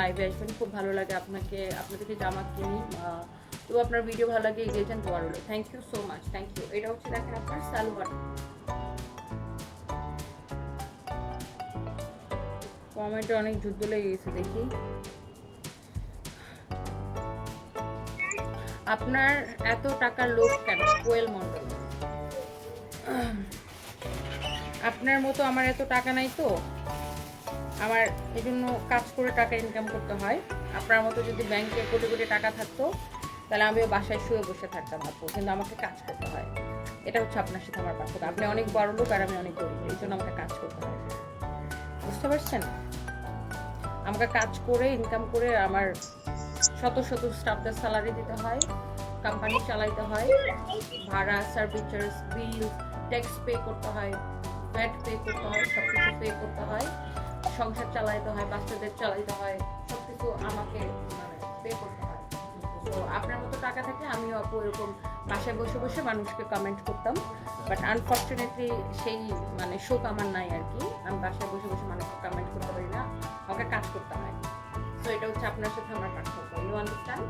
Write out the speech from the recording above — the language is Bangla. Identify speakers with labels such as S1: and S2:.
S1: লাইভে আসবেন, খুব ভালো লাগে আপনাকে আপনার থেকে জামা কিনি তো আপনার ভিডিও ভালো লাগে এগিয়ে যান দোয়ার হলো thank you so much thank you এটা হচ্ছে দেখেন আপনার সালোয়ার। কমেন্টে অনেক যুদ্ধ লেগে গেছে, দেখি। আপনার এত টাকার লোক কেন? কোয়েল মন্ডল আপনার মতো আমার এত টাকা নাই তো। আমার এই জন্য কাজ করে টাকা ইনকাম করতে হয়। আপনার মতো যদি ব্যাংকে কোটি কোটি টাকা থাকতো, তাহলে আমিও বাসায় শুয়ে বসে থাকতাম আপু, কিন্তু আমাকে কাজ করতে হয়। এটা হচ্ছে আপনার সাথে আমার পার্থক্য। আপনি অনেক বড় লোক আর আমি অনেক গরিব, এই জন্য আমাকে কাজ করতে হয়। বুঝতে পারছেন? আমাকে কাজ করে ইনকাম করে আমার শত শত স্টাফদের স্যালারি দিতে হয় কোম্পানি চালাইতে হয়, ভাড়া সার্ভিচার্স বিল ট্যাক্স পে করতে হয় ভ্যাট পে করতে হয় সব কিছু পে করতে হয়। সংসার চালাইতে হয়, বাচ্চাদের চালাইতে হয় সব কিছু আমাকে মানে পে করতে হয়। তো আপনার মতো টাকা থাকলে আমিও আপু এরকম বাসায় বসে বসে মানুষকে কমেন্ট করতাম। বাট আনফর্চুনেটলি সেই মানে শোক আমার নাই আর কি। আমি বাসায় বসে বসে মানুষকে কমেন্ট করতে পারি না, আমাকে কাজ করতে হয়। তো এটা হচ্ছে আপনার সাথে আমার পার্থক্য। You understand